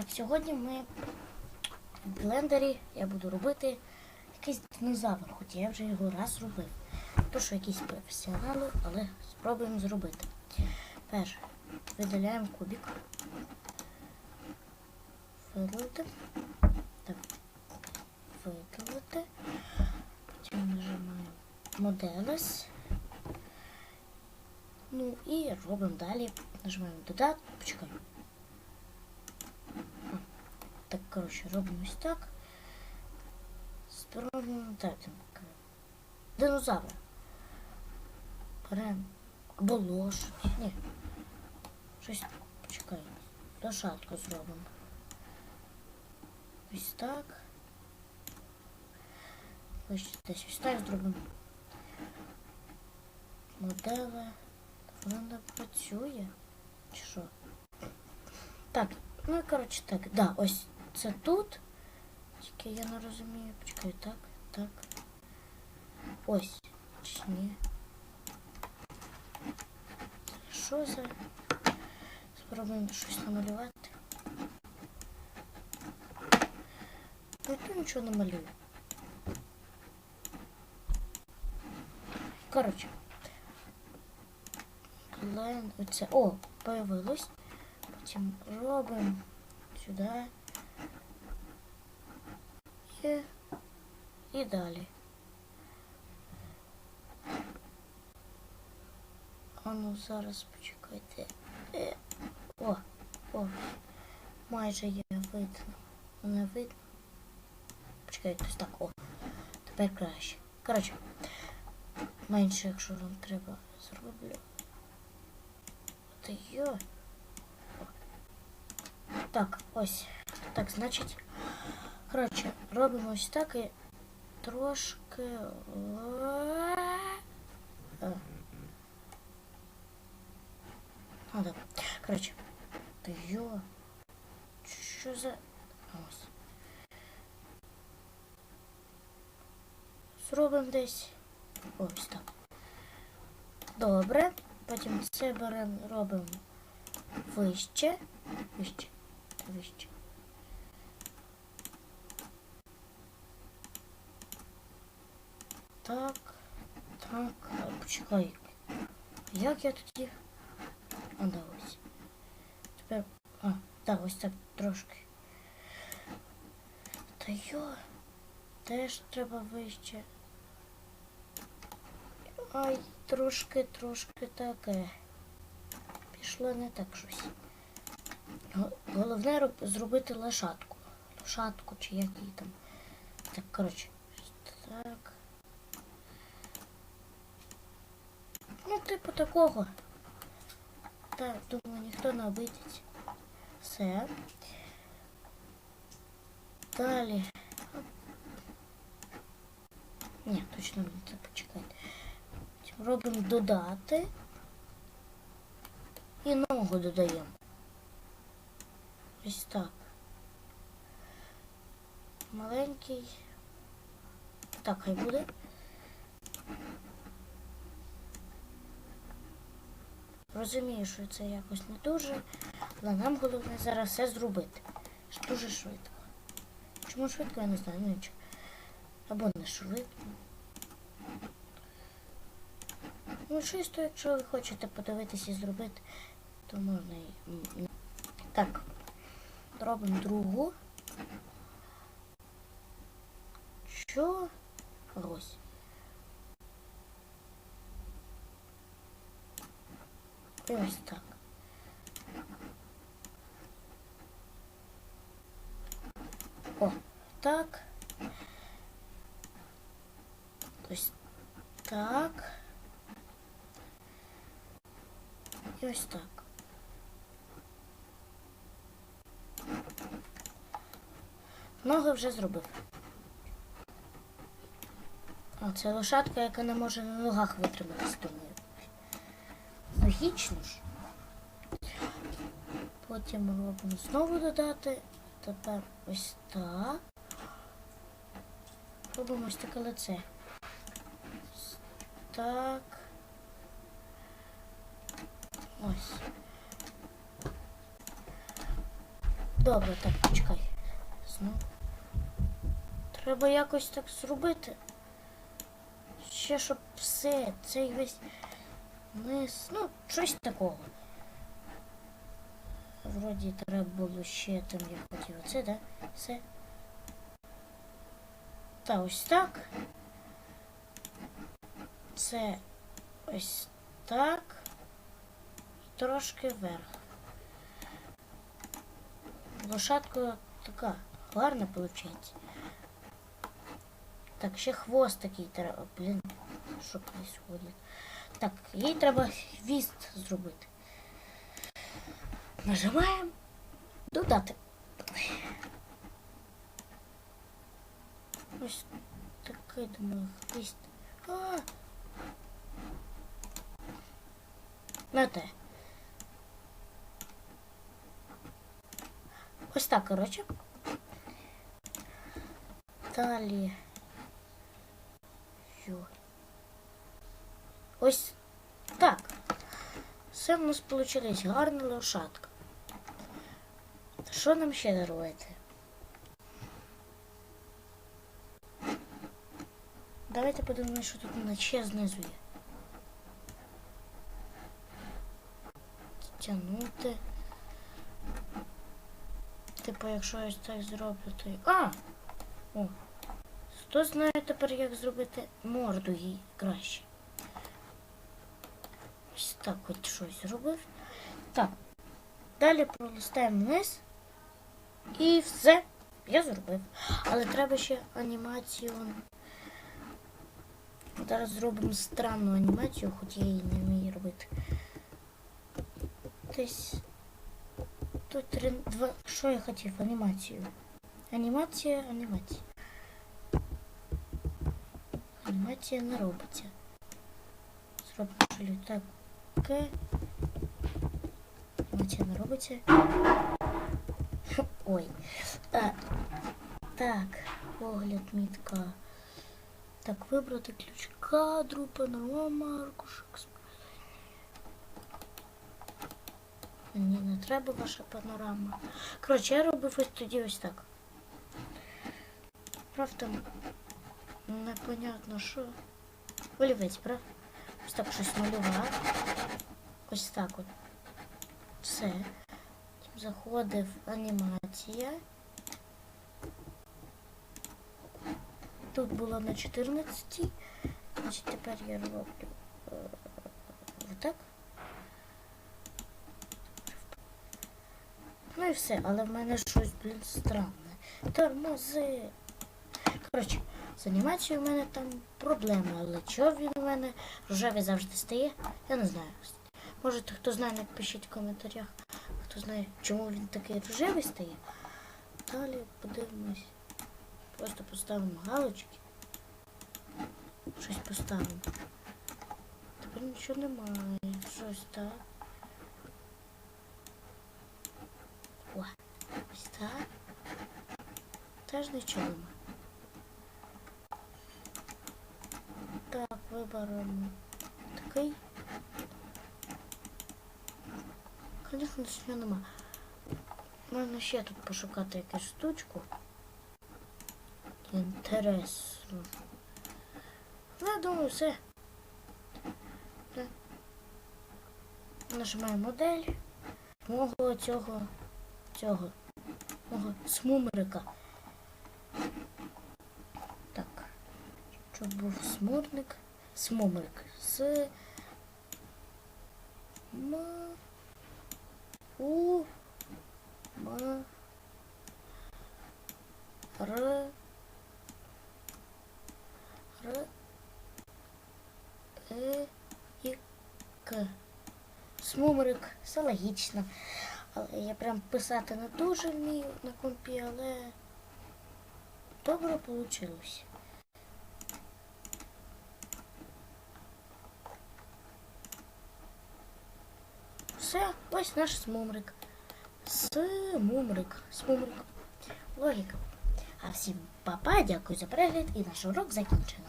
Так, сьогодні ми в блендері я буду робити якийсь динозавр, хоча я вже його раз робив. То що якісь професіонали, але спробуємо зробити. Перше, видаляємо кубик. Видалити. Так. Видалити. Потім нажимаємо моделес. Ну і робимо далі. Нажимаємо додати. Почекай. коротше, робимо ось так. Спробуємо так. так. Динозавра. Беремо. Або лошадь. Ні. Щось. Почекай. Лошадку зробимо. Ось так. Ось десь ось так зробимо. Модели. Вона не працює. Чи що? Так, ну і коротше так. Да, ось це тут. Тільки я не розумію. Почекай, так, так. Ось. Чи ні? Що за? Спробуємо щось намалювати. Ну тут нічого не малюю. Коротше. Лен, оце. О, появилось. Потім робимо сюди. І, і далі. А ну зараз почекайте. Е, О, о, майже є видно. Не видно. Почекайте, так, о. Тепер краще. Коротше, менше, якщо вам треба, зроблю. Та йо. Так, ось. Так, значить. Коротше, робимо ось так і трошки. Е. А, так. Коротше. Та йо. Що за. Ось. Зробимо десь. Ось так. Добре. Потім це беремо, робимо вище. Вище. Вище. Так. Так. Почекай. Як я тоді? А, да, ось. Тепер. А, так, ось так трошки. Та йо. Теж треба вище. Ай, трошки, трошки таке. Пішло не так щось. Головне зробити лошадку. Лошадку чи як її там. Так, коротше. Так. Ну, типу такого. Так, думаю, ніхто не обидить. Все. Далі. Ні, точно не це почекайте. Робимо додати. І ногу додаємо. Ось так. Маленький. Так, хай буде. Розумію, що це якось не дуже, але нам головне зараз все зробити. Дуже швидко. Чому швидко, я не знаю, ну нічого. Або не швидко. Ну, чисто, якщо ви хочете подивитися і зробити, то можна і. Так. Робимо другу. Що? І ось так. О, так. Ось так. І ось так. Ноги вже зробив. А, це лошадка, яка не може на ногах витриматись, думаю. Логічно ж. Потім ми робимо знову додати. Тепер ось так. Робимо ось таке лице. Ось Так. Ось. Добре, так, почекай. Знову. Треба якось так зробити. Ще щоб все, цей весь низ, ну, щось такого. Вроді треба було ще там я хотів оце, да? Все. Та ось так. Це ось так. Трошки вверх. Лошадка така гарна виходить. Так, ще хвост такий треба. Блін, що происходит? Так, їй треба хвіст зробити. Нажимаємо додати. Ось такий, думаю, хвіст. А! На те. Ось так, коротше. Далі. Ось так. Все в нас вийшло гарна лошадка. Що нам ще робити? Давайте подивимося, що тут на ще знизу є. Тягнути. Типу, якщо я так зроблю, то... А! О! Хто знає тепер, як зробити морду їй краще? Так от щось зробив. Так. Далі пролистаємо вниз. І все. Я зробив. Але треба ще анімацію. Зараз зробимо странну анімацію, хоч я її не вмію робити. Десь. Тут три, два. Що я хотів? Анімацію. Анімація, анімація. Анімація не робиться. Зробимо шалю таке. Анімація не робиться. Ой. Так. Так, погляд мітка. Так, вибрати ключ кадру, панорама, аркушок. Мені не треба ваша панорама. Коротше, я робив ось тоді ось так. Правда, непонятно що. Олівець, прав? Ось так щось малював. Ось так от. Все. Заходив анімація. Тут було на 14. Значить, тепер я роблю е, отак. Ну і все, але в мене щось, блін, странне. Тормози. Коротше, з анімацією в мене там проблеми, але чого він у мене рожевий завжди стає, я не знаю. Може, хто знає, напишіть в коментарях, хто знає, чому він такий рожевий стає. Далі подивимось. Просто поставимо галочки. Щось поставимо. Тепер нічого немає. Щось так. О, ось так. Теж нічого немає. Так, виберемо такий. Звісно, нічого нема. Можна ще тут пошукати якусь штучку. Інтересно. Ну, я думаю, все. Нажимаємо модель мого цього цього мого смумрика. Так. Щоб був смурник. Смумрик. С М У М Р Р Е і К. Смумрик. Все логічно. Але я прям писати не дуже вмію на компі, але добре вийшло. Все, ось наш смумрик. Смумрик. Смумрик. Логіка. А всім папа, дякую за перегляд і наш урок закінчено.